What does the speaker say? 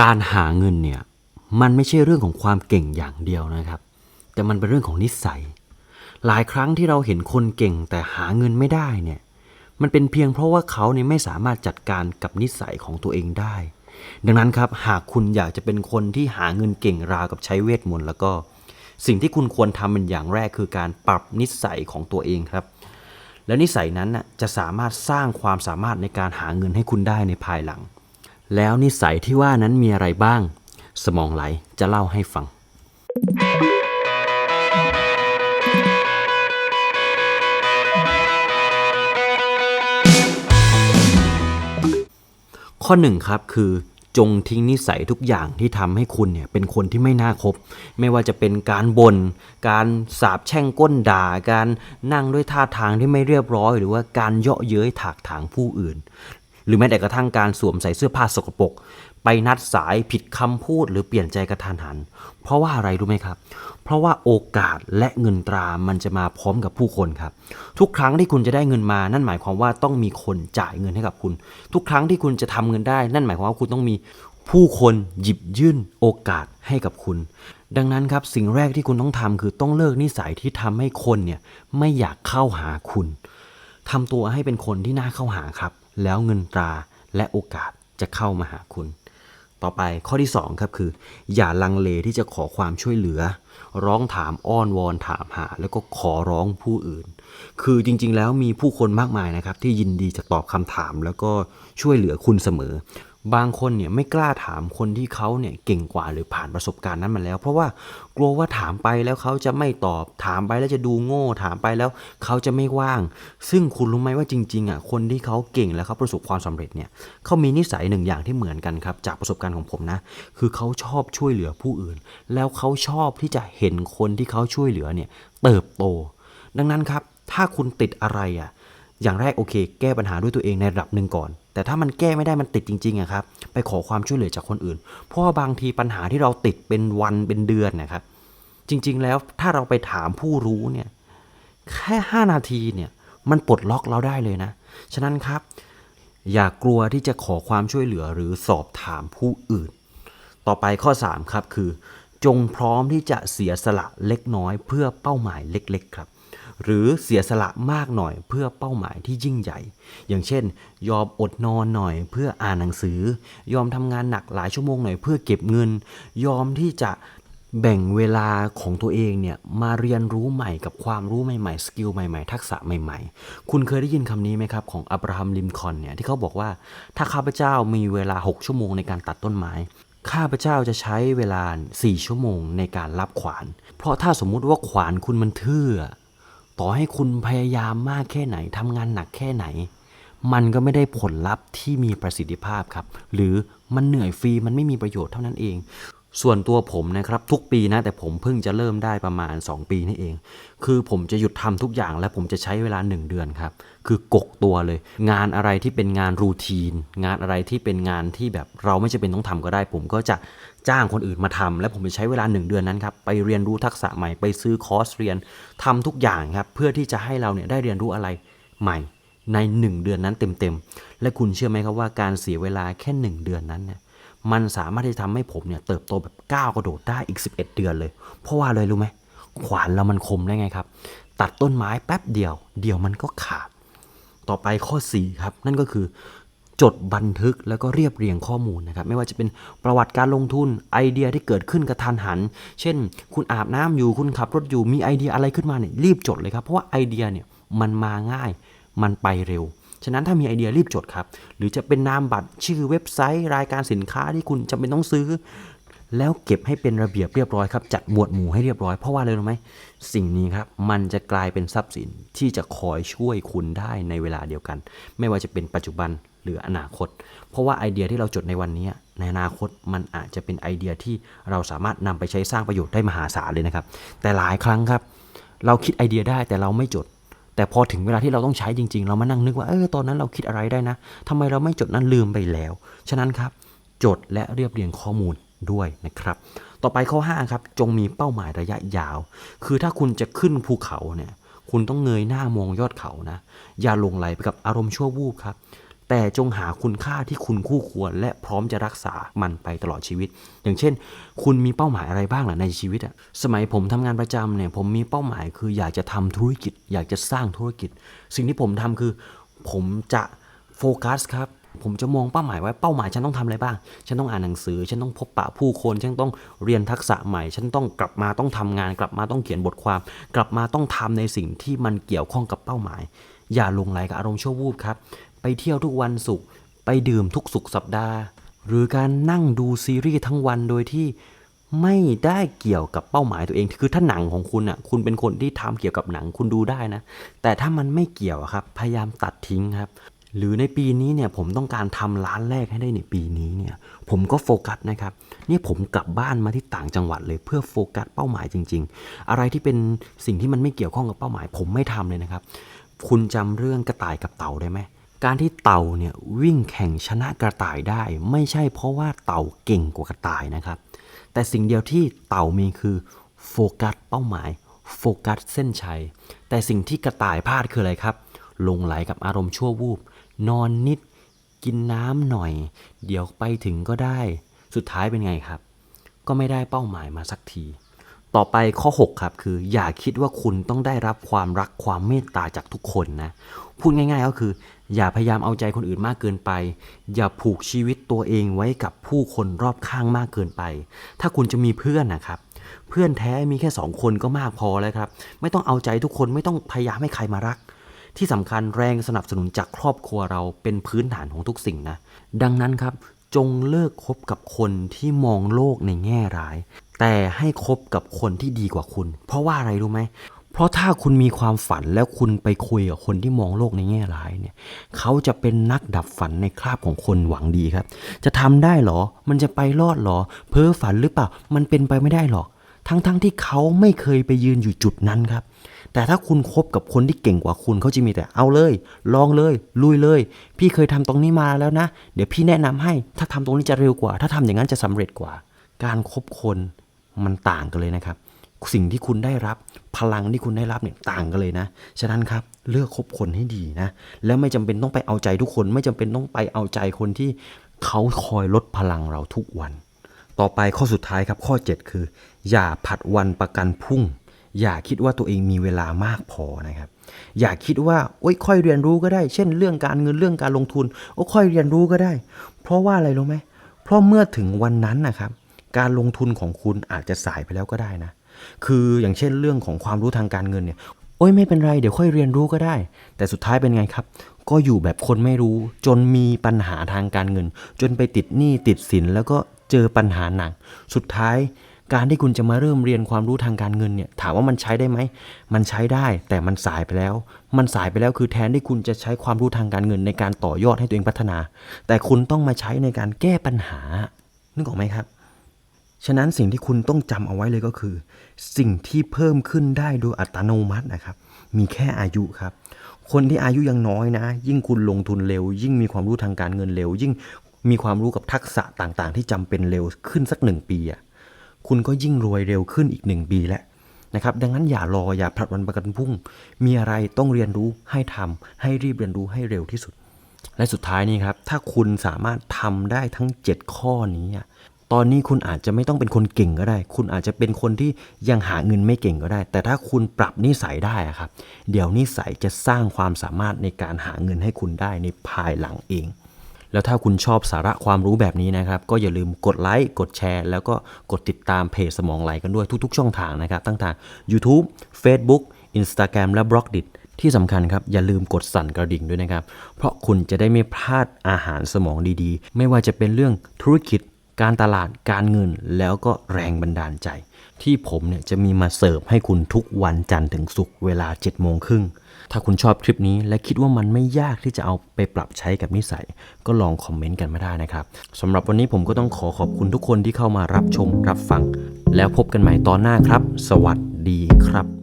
การหาเงินเนี่ย มันไม่ใช่เรื่องของความเก่งอย่างเดียวนะครับ แต่มันเป็นเรื่องของนิสัย หลายครั้งที่เราเห็นคนเก่งแต่หาเงินไม่ได้เนี่ย มันเป็นเพียงเพราะว่าเขาเนี่ยไม่สามารถจัดการกับนิสัยของตัวเองได้ ดังนั้นครับหากคุณอยากจะเป็นคนที่หาเงินเก่งราวกับใช้เวทมนต์แล้วก็ สิ่งที่คุณควรทำเป็นอย่างแรกคือการปรับนิสัยของตัวเองครับ แล้วนิสัยนั้นน่ะจะสามารถสร้างความสามารถในการหาเงินให้คุณได้ในภายหลัง แล้วนิสัยที่ว่านั้นมีอะไรบ้าง สมองไหลจะเล่าให้ฟัง ข้อหนึ่งครับคือจงทิ้งนิสัยทุกอย่างที่ทำให้คุณเนี่ยเป็นคนที่ไม่น่าคบ ไม่ว่าจะเป็นการบน่นการสาบแช่งก้นด่า การนั่งด้วยท่าทางที่ไม่เรียบร้อย หรือว่าการเยาะเย้ยถากถางผู้อื่น หรือแม้แต่กระทั่งการสวมใส่เสื้อผ้าสกปรกไปนัดสายผิดคำพูดหรือเปลี่ยนใจกระทันหัน เพราะว่าอะไรรู้ไหมครับ เพราะว่าโอกาสและเงินตรามันจะมาพร้อมกับผู้คนครับ ทุกครั้งที่คุณจะได้เงินมา นั่นหมายความว่าต้องมีคนจ่ายเงินให้กับคุณ ทุกครั้งที่คุณจะทำเงินได้ นั่นหมายความว่าคุณต้องมีผู้คนหยิบยื่นโอกาสให้กับคุณ ดังนั้นครับสิ่งแรกที่คุณต้องทำคือต้องเลิกนิสัยที่ทำให้คนเนี่ยไม่อยากเข้าหาคุณทำตัวให้เป็นคนที่น่าเข้าหาครับ แล้วเงินตราและโอกาสจะเข้ามาหาคุณ ต่อไปข้อที่ 2 ครับคือ อย่าลังเลที่จะขอความช่วยเหลือ ร้องถามอ้อนวอนถามหา แล้วก็ขอร้องผู้อื่น คือจริงๆ แล้วมีผู้คนมากมายนะครับที่ยินดีจะตอบคำถามแล้วก็ช่วยเหลือคุณเสมอ บางคนเนี่ยไม่กล้าถามคนที่เขาเนี่ยเก่งกว่าหรือผ่านประสบการณ์นั้นมาแล้ว เพราะว่ากลัวว่าถามไปแล้วเขาจะไม่ตอบ ถามไปแล้วจะดูโง่ ถามไปแล้วเขาจะไม่ว่าง ซึ่งคุณรู้ไหมว่าจริงๆอะคนที่เขาเก่งและเขาประสบความสำเร็จเนี่ยเขามีนิสัยหนึ่งอย่างที่เหมือนกันครับจากประสบการณ์ของผมนะ คือเขาชอบช่วยเหลือผู้อื่น แล้วเขาชอบที่จะเห็นคนที่เขาช่วยเหลือเนี่ยเติบโต ดังนั้นครับถ้าคุณติดอะไรอะอย่างแรกโอเค แก้ปัญหาด้วยตัวเองในระดับหนึ่งก่อน แต่ถ้ามันแก้ไม่ได้มันติดจริงๆอะครับไปขอความช่วยเหลือจากคนอื่น เพราะาบางทีปัญหาที่เราติดเป็นวันเป็นเดือนนะครับ จริงๆแล้วถ้าเราไปถามผู้รู้เนี่ยแค่ 5 นาทีเนี่ยมันปลดล็อกเราได้เลยนะ ฉะนั้นครับ อย่ากลัวที่จะขอความช่วยเหลือหรือสอบถามผู้อื่น ต่อไปข้อ 3 ครับคือ จงพร้อมที่จะเสียสละเล็กน้อยเพื่อเป้าหมายเล็ก ๆ ครับ หรือเสียสละมากหน่อยเพื่อเป้าหมายที่ยิ่งใหญ่ อย่างเช่น ยอมอดนอนหน่อยเพื่ออ่านหนังสือ ยอมทำงานหนักหลายชั่วโมงหน่อยเพื่อเก็บเงิน ยอมที่จะแบ่งเวลาของตัวเองเนี่ยมาเรียนรู้ใหม่กับความรู้ใหม่ๆ สกิลใหม่ๆ ทักษะใหม่ๆ คุณเคยได้ยินคำนี้ไหมครับ ของอับราฮัมลิมคอนเนี่ยที่เขาบอกว่าถ้าข้าพเจ้ามีเวลา 6 ชั่วโมงในการตัดต้นไม้ ข้าพเจ้าจะใช้เวลา 4 ชั่วโมงในการรับขวาน เพราะถ้าสมมุติว่าขวานคุณมันทื่อ ต่อให้คุณพยายามมากแค่ไหนทำงานหนักแค่ไหน มันก็ไม่ได้ผลลัพธ์ที่มีประสิทธิภาพครับ หรือมันเหนื่อยฟรีมันไม่มีประโยชน์เท่านั้นเอง ส่วนตัวผมนะครับทุกปีนะแต่ผมเพิ่งจะเริ่มได้ประมาณ 2 ปีนี่เอง คือผมจะหยุดทำทุกอย่างและผมจะใช้เวลา 1 เดือนครับ คือกกตัวเลย งานอะไรที่เป็นงานรูทีน งานอะไรที่เป็นงานที่แบบเราไม่จำเป็นต้องทำก็ได้ ผมก็จะจ้างคนอื่นมาทำและผมจะใช้เวลา 1 เดือนนั้นครับไปเรียนรู้ทักษะใหม่ไปซื้อคอร์สเรียนทำทุกอย่างครับเพื่อที่จะให้เราเนี่ยได้เรียนรู้อะไรใหม่ใน 1 เดือนนั้นเต็มๆและคุณเชื่อไหมครับว่าการเสียเวลาแค่ 1 เดือนนั้นเนี่ย มันสามารถที่จะทำให้ผมเนี่ยเติบโตแบบก้าวกระโดดได้อีก 11 เดือนเลย เพราะว่าเลยรู้ไหมขวานเรามันคมได้ไงครับ ตัดต้นไม้แป๊บเดียว เดียวมันก็ขาด ต่อไปข้อ 4 ครับ นั่นก็คือ จดบันทึกแล้วก็เรียบเรียงข้อมูลนะครับ ไม่ว่าจะเป็นประวัติการลงทุนไอเดียที่เกิดขึ้นกระทันหัน เช่น คุณอาบน้ำอยู่คุณขับรถอยู่มีไอเดียอะไรขึ้นมาเนี่ยรีบจดเลยครับเพราะว่าไอเดียเนี่ยมันมาง่าย มันไปเร็ว ฉะนั้นถ้ามีไอเดียรีบจดครับ หรือจะเป็นนามบัตรชื่อเว็บไซต์รายการสินค้าที่คุณจำเป็นต้องซื้อ แล้วเก็บให้เป็นระเบียบเรียบร้อยครับจัดหมวดหมู่ให้เรียบร้อยเพราะว่าอะไรรู้ไหมสิ่งนี้ครับมันจะกลายเป็นทรัพย์สินที่จะคอยช่วยคุณได้ในเวลาเดียวกัน ไม่ว่าจะเป็นปัจจุบันหรืออนาคต เพราะว่าไอเดียที่เราจดในวันนี้ ในอนาคตมันอาจจะเป็นไอเดียที่เราสามารถนำไปใช้สร้างประโยชน์ได้มหาศาลเลยนะครับ แต่หลายครั้งครับ เราคิดไอเดียได้แต่เราไม่จด แต่พอถึงเวลาที่เราต้องใช้จริง ๆ เรามานั่งนึกว่าเออตอนนั้นเราคิดอะไรได้นะทำไมเราไม่จดนั้นลืมไปแล้ว ฉะนั้นครับ จดและเรียบเรียงข้อมูลด้วยนะครับ ต่อไปข้อ5ครับจงมีเป้าหมายระยะยาว คือถ้าคุณจะขึ้นภูเขาเนี่ยคุณต้องเงยหน้ามองยอดเขานะ อย่าหลงไหลไปกับอารมณ์ชั่ววูบครับ แต่จงหาคุณค่าที่คุณคู่ควร และพร้อมจะรักษามันไปตลอดชีวิต อย่างเช่น คุณมีเป้าหมายอะไรบ้างล่ะในชีวิตอะสมัยผมทำงานประจำเนี่ยผมมีเป้าหมายคืออยากจะทำธุรกิจ อยากจะสร้างธุรกิจ สิ่งที่ผมทำคือ ผมจะโฟกัสครับผมจะมองเป้าหมายไว้เป้าหมายฉันต้องทำอะไรบ้าง ฉันต้องอ่านหนังสือ ฉันต้องพบปะผู้คน ฉันต้องเรียนทักษะใหม่ ฉันต้องกลับมาต้องทำงาน กลับมาต้องเขียนบทความ กลับมาต้องทำในสิ่งที่มันเกี่ยวข้องกับเป้าหมาย อย่าลงไหลกับอารมณ์ชั่ววูบครับ ไปเที่ยวทุกวันศุกร์ไปดื่มทุกสุกร์สัปดาห์ หรือการนั่งดูซีรีส์ทั้งวันโดยที่ไม่ได้เกี่ยวกับเป้าหมายตัวเอง คือถ้าหนังของคุณอะ คุณเป็นคนที่ทำเกี่ยวกับหนังคุณดูได้นะ แต่ถ้ามันไม่เกี่ยวอะครับ พยายามตัดทิ้งครับ หรือในปีนี้เนี่ยผมต้องการทำร้านแรกให้ได้ในปีนี้เนี่ย ผมก็โฟกัสนะครับนี่ผมกลับบ้านมาที่ต่างจังหวัดเลยเพื่อโฟกัสเป้าหมายจริง ๆ อะไรที่เป็นสิ่งที่มันไม่เกี่ยวข้องกับเป้าหมาย ผมไม่ทำเลยนะครับ คุณจำเรื่องกระต่ายกับเต่าได้ไหม การที่เต่าเนี่ยวิ่งแข่งชนะกระต่ายได้ ไม่ใช่เพราะว่าเต่าเก่งกว่ากระต่ายนะครับ แต่สิ่งเดียวที่เต่ามีคือโฟกัสเป้าหมายโฟกัสเส้นชัย แต่สิ่งที่กระต่ายพลาดคืออะไรครับลงไหลกับอารมณ์ชั่ววูบ นอนนิด กินน้ำหน่อย เดี๋ยวไปถึงก็ได้ สุดท้ายเป็นไงครับ ก็ไม่ได้เป้าหมายมาสักที ต่อไปข้อ 6 ครับคือ อย่าคิดว่าคุณต้องได้รับความรักความเมตตาจากทุกคนนะ พูดง่ายๆก็คือ อย่าพยายามเอาใจคนอื่นมากเกินไป อย่าผูกชีวิตตัวเองไว้กับผู้คนรอบข้างมากเกินไป ถ้าคุณจะมีเพื่อนนะครับ เพื่อนแท้มีแค่สองคนก็มากพอแล้วครับ ไม่ต้องเอาใจทุกคนไม่ต้องพยายามให้ใครมารัก ที่สำคัญแรงสนับสนุนจากครอบครัวเราเป็นพื้นฐานของทุกสิ่งนะ ดังนั้นครับจงเลิกคบกับคนที่มองโลกในแง่ร้าย แต่ให้คบกับคนที่ดีกว่าคุณ เพราะว่าอะไรรู้ไหม เพราะถ้าคุณมีความฝันแล้วคุณไปคุยกับคนที่มองโลกในแง่ร้ายเนี่ย เขาจะเป็นนักดับฝันในคราบของคนหวังดีครับ จะทำได้เหรอ มันจะไปรอดเหรอ เพ้อฝันหรือเปล่า มันเป็นไปไม่ได้หรอก ทั้งๆทที่เขาไม่เคยไปยืนอยู่จุดนั้นครับ แต่ถ้าคุณคบกับคนที่เก่งกว่าคุณเขาจะมีแต่เอาเลย ลองเลย ลุยเลย พี่เคยทำตรงนี้มาแล้วนะ เดี๋ยวพี่แนะนำให้ ถ้าทำตรงนี้จะเร็วกว่า ถ้าทำอย่างนั้นจะสำเร็จกว่า การคบคน มันต่างกันเลยนะครับ สิ่งที่คุณได้รับพลังที่คุณได้รับเนี่ยต่างกันเลยนะ ฉะนั้นครับเลือกคบคนให้ดีนะ แล้วไม่จำเป็นต้องไปเอาใจทุกคน ไม่จำเป็นต้องไปเอาใจคนที่เขาคอยลดพลังเราทุกวัน ต่อไปข้อสุดท้ายครับข้อ 7 คือ อย่าผัดวันประกันพรุ่ง อย่าคิดว่าตัวเองมีเวลามากพอนะครับ อย่าคิดว่าโอ้ยค่อยเรียนรู้ก็ได้ เช่น เรื่องการเงินเรื่องการลงทุน โอ้ค่อยเรียนรู้ก็ได้ เพราะว่าอะไรรู้ไหมเพราะเมื่อถึงวันนั้นนะครับ การลงทุนของคุณอาจจะสายไปแล้วก็ได้นะ คืออย่างเช่นเรื่องของความรู้ทางการเงินเนี่ย โอ้ยไม่เป็นไรเดี๋ยวค่อยเรียนรู้ก็ได้ แต่สุดท้ายเป็นไงครับ ก็อยู่แบบคนไม่รู้ จนมีปัญหาทางการเงิน จนไปติดหนี้ติดสินแล้วก็เจอปัญหาหนัก สุดท้ายการที่คุณจะมาเริ่มเรียนความรู้ทางการเงินเนี่ยถามว่ามันใช้ได้ไหม มันใช้ได้แต่มันสายไปแล้ว มันสายไปแล้วคือแทนที่คุณจะใช้ความรู้ทางการเงินในการต่อยอดให้ตัวเองพัฒนา แต่คุณต้องมาใช้ในการแก้ปัญหานึกออกไหมครับ ฉะนั้นสิ่งที่คุณต้องจำเอาไว้เลยก็คือ สิ่งที่เพิ่มขึ้นได้โดยอัตโนมัตินะครับ มีแค่อายุครับ คนที่อายุยังน้อยนะ ยิ่งคุณลงทุนเร็ว ยิ่งมีความรู้ทางการเงินเร็ว ยิ่งมีความรู้กับทักษะต่างๆ ที่จำเป็นเร็วขึ้นสักหนึ่งปีอะคุณก็ยิ่งรวยเร็วขึ้นอีกหนึ่งปีแล้วนะครับดังนั้นอย่ารออย่าผลัดวันประกันพรุ่ง มีอะไรต้องเรียนรู้ให้ทำให้รีบเรียนรู้ให้เร็วที่สุด และสุดท้ายนี่ครับ ถ้าคุณสามารถทำได้ทั้ง 7 ข้อนี้ ตอนนี้คุณอาจจะไม่ต้องเป็นคนเก่งก็ได้ คุณอาจจะเป็นคนที่ยังหาเงินไม่เก่งก็ได้ แต่ถ้าคุณปรับนิสัยได้ครับ เดี๋ยวนิสัยจะสร้างความสามารถในการหาเงินให้คุณได้ในภายหลังเอง แล้วถ้าคุณชอบสาระความรู้แบบนี้นะครับ ก็อย่าลืมกดไลค์ กดแชร์ แล้วก็กดติดตามเพจสมองไหลกันด้วยทุก ๆ ช่องทางนะครับ ตั้งแต่ YouTube Facebook Instagram และ b l o g d i t ที่สำคัญครับ อย่าลืมกดสั่นกระดิ่งด้วยนะครับ เพราะคุณจะได้ไม่พลาดอาหารสมองดีๆ ไม่ว่าจะเป็นเรื่องธุรกิจ การตลาดการเงินแล้วก็แรงบันดาลใจ ที่ผมเนี่ยจะมีมาเสิร์ฟให้คุณทุกวันจันทร์ถึงศุกร์เวลา7โมงครึ่งถ้าคุณชอบคลิปนี้และคิดว่ามันไม่ยากที่จะเอาไปปรับใช้กับนิสัย ก็ลองคอมเมนต์กันมาได้นะครับสำหรับวันนี้ผมก็ต้องขอขอบคุณทุกคนที่เข้ามารับชมรับฟัง แล้วพบกันใหม่ตอนหน้าครับ สวัสดีครับ